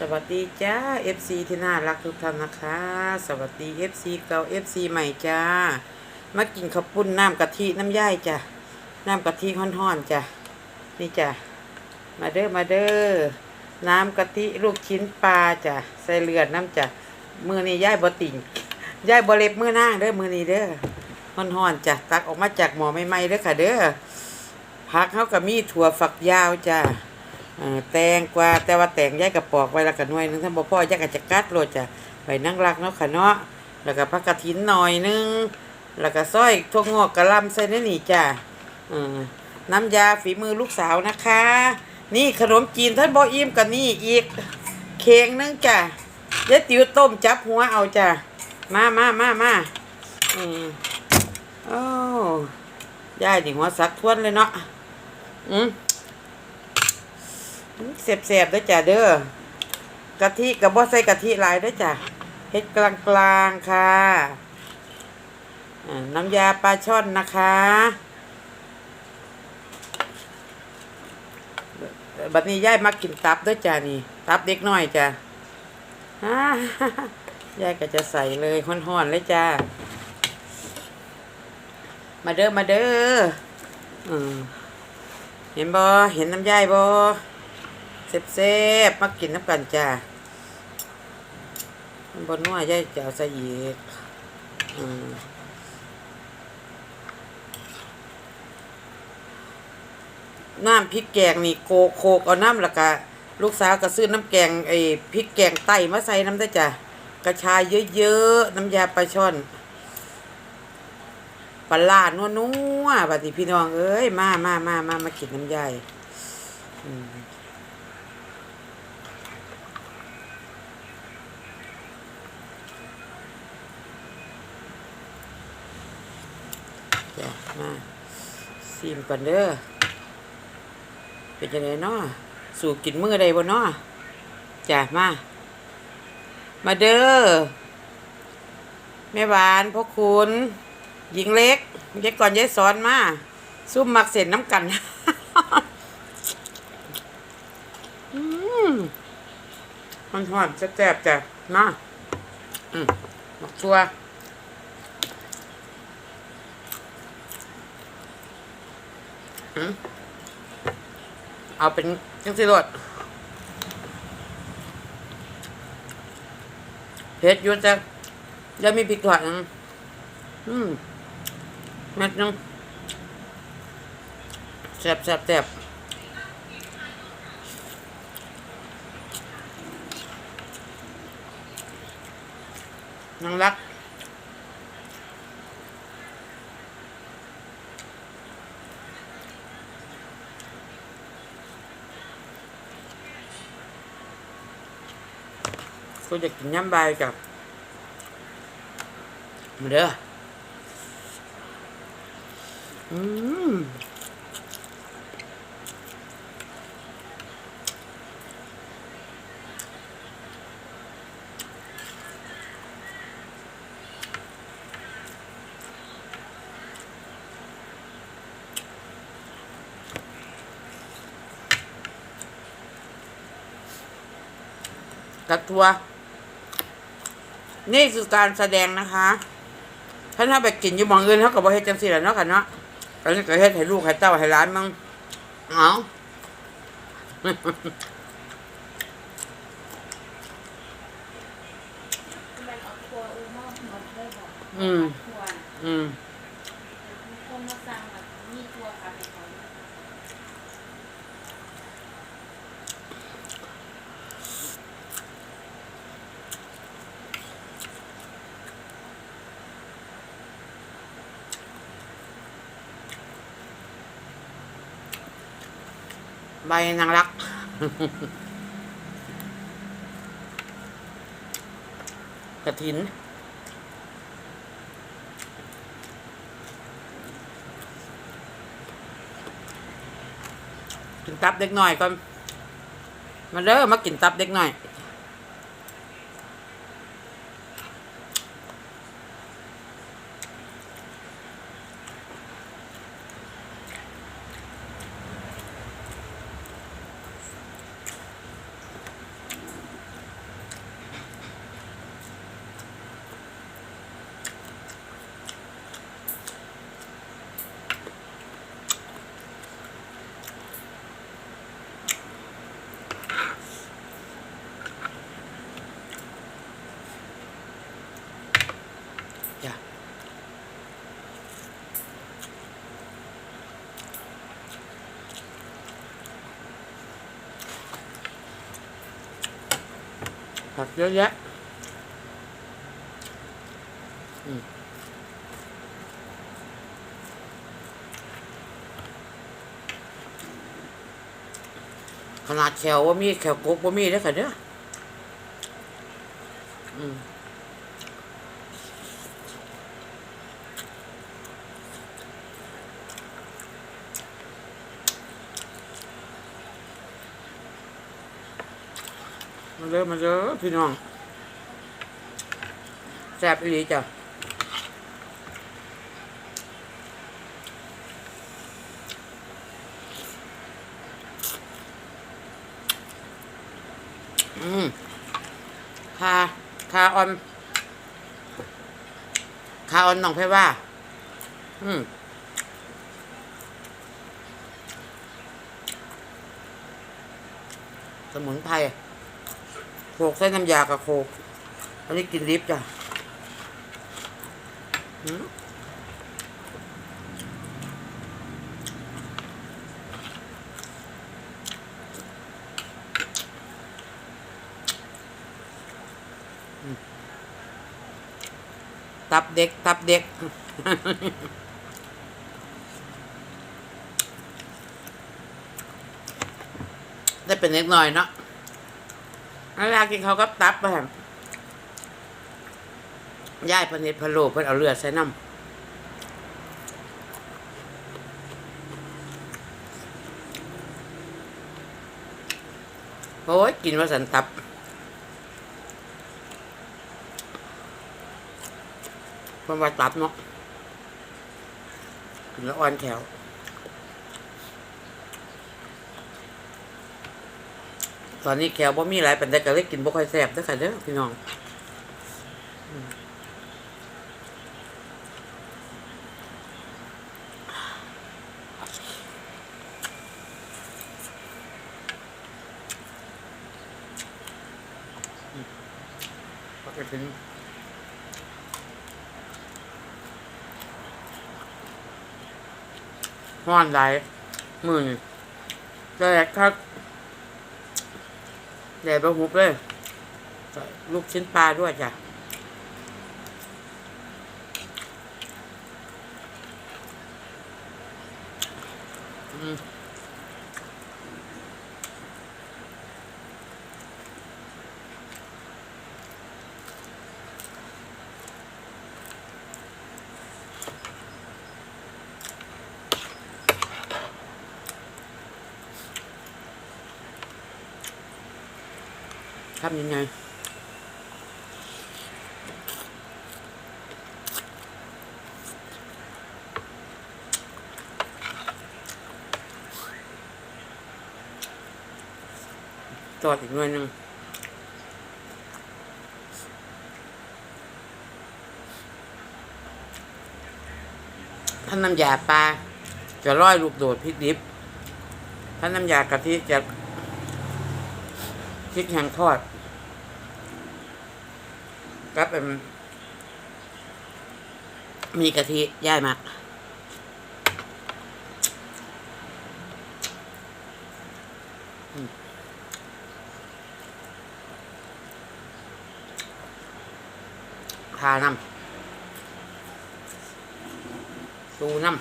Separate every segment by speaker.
Speaker 1: สวัสดีจ้า FC ที่น่ารักทุกท่านนะคะ สวัสดี FC เก่า FC ใหม่จ้า มากินข้าวปุ้นน้ำกะทิน้ำย่ายจ้ะ น้ำกะทิห้อนๆจ้ะ นี่จ้ะ มาเด้อมาเด้อ น้ำกะทิลูกชิ้นปลาจ้ะ ใส่เลือดน้ำจ้ะ มือนี้ย่ายบติ่งย่ายบเล็บมือหน้างเด้อมือนี้เด้อห้อนๆจ้ะ ตักออกมาจากหมอใหม่ๆเด้อค่ะเด้อพักเขากับมีถั่วฝักยาวจ้ะ แตงกว่าแต่ว่าแตงย่ายกระปอกไว้แล้วก็หน่วยหนึงท่านบ่พ่อย่ายก็จะกัดโลดจ้ะไปนั่งรักเนาะค่ะเนาะแล้วก็ผักกระถินหน่อยนึงแล้วก็ซอยทั่วงอกกระลำใส่ในนี่จ้ะเออน้ำยาฝีมือลูกสาวนะคะ นี่ขนมจีนท่านบ่อิ่มกันนี่อีกเค้งนึงจ้ะยายติ๋วต้มจับหัวเอาจ้ะมามามามาอืมโอ้ยายนี่หัวสักทวนเลยเนาะอืม เสียบเสียบๆด้วยจ้ะเด้อกะทิกับบ่ใส่กะทิลายด้วยจ้ะเฮ็ดกลางกลางๆค่ะน้ำยาปลาช่อนนะคะบัดนี้ยายมากินตับด้วยจ้ะนี่ ตับเด็กน้อยจ้ะฮ่ายายก็จะใส่เลยห้อนๆเลยจ้า มาเด้อมาเด้ออืมเห็นบ่เห็นน้ำยายบ่ เซฟๆมากินน้ำกันจ้านบนนัวยายจะเอาใส่อีกอืมน้ำพริกแกงนี่โคกโคกเอาน้ำล้วก็ลูกสาวก็ซื้อน้ำแกงไอ้พริกแกงไต้มาใส่น้ำได้จ้ะกระชายเยอะๆน้ำยาปลาช่อนปลาล่านัวนัวบัดนี้พี่น้องเอ้ยมามามามามากินน้ำยาย จ้ะมาซิมก่อนเด้อเป็นยังไงเนาะสู่กินมือใดบ่เนาะจ้ะมา มาเด้อแม่หวานพ่อคุณหญิงเล็กยายก่อนยายสอนมาซุ่มมักเสร็จน้ำกันอืมมันหอมแซ่บๆจ้ะมาอืมมักชัว อืม เอาเป็นจังสิรดเผ็ดยุ่จะแล้วมีพริกถอดนึงอืมเม็ดนึงแซ่บแซ่บแซ่บนังรัก กูจะกินยำ นี่คือการแสดงนะคะถ้าถ้าไปกินอยู่มองอื่นเขาก็บ่เฮ็ดจังซี่แหละเนาะค่ะเนาะตอนนี้ก็เฮ็ดให้ลูกให้เต้าให้หลานมั่งเอา
Speaker 2: อืม อืมคน
Speaker 1: มา
Speaker 2: สั่งแบบมีครัวค่ะ ให้เขาเนี่ย
Speaker 1: ใบนางรัก กระถิน กินตับเด็กหน่อยก่อน มาเด้อมากินตับเด็กหน่อย ผักเยอะแยะขนาดแขวว่ามีแขวกุ๊กว่ามีได้อค่ะเนี้ยอืม เลยมาเลยพี่น้องแซ่บอีหลีจ้ะอืมคาคาออนคาออนน้องเพว่า อืมสมุนไพร โขกใส่น้ำยากับโขกอันนี้กินลิฟต์จ้ะตับเด็ก ตับเด็กได้เป็นเล็กน้อยเนาะ เวลากินเขาก็ตับไปย่ายพนเนตพะโลเพิ่นเอาเลือดใส่น้ำโอ้ยกินว่าสันตับเพราะว่าตับเนาะกินแล้วอ่อนแถว ตอนนี้แขวบ่มีหลายปันแต่ก็เลยกินบ่ค่อยแซ่บเด้อค่ะเด้อพี่น้องก็เป็นห้อนไหลายมือนี่แต่ครับ แหน่ปลาหุบเลย ลูกชิ้นปลาด้วยจ้ะอืม ทำยังไง จอดอีกหน่วยหนึ่งถ้าน้ำยาปลาจะร้อยลูกโดดพริกดิบถ้าน้ำยากะทิจะพริกแห้งทอด ก็เป็นมีกะทิย่ายมากทาน้ำตูน้ำ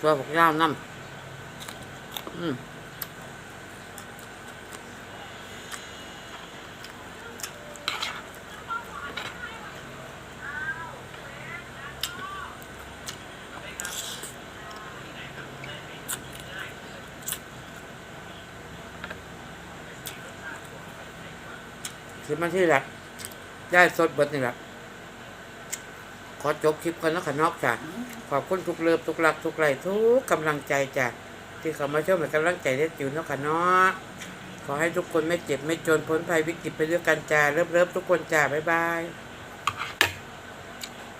Speaker 1: ตัวผักย่างน้ำอืม ลิปมาที่แหละได้สดเบิดนี่แหละขอจบคลิปกันแล้วค่ะนอกจากขอบคุณทุกเลิฟทุกหลักทุกไลทุกกำลังใจจ้ะที่เขามาช่วยเป็นกำลังใจได้จิ๋วเนาะค่ะนาะขอให้ทุกคนไม่เจ็บไม่จนพ้นภัยวิกฤตไปด้วยกันจ้าเลิฟเลิฟทุกคนจ้าบ๊ายบาย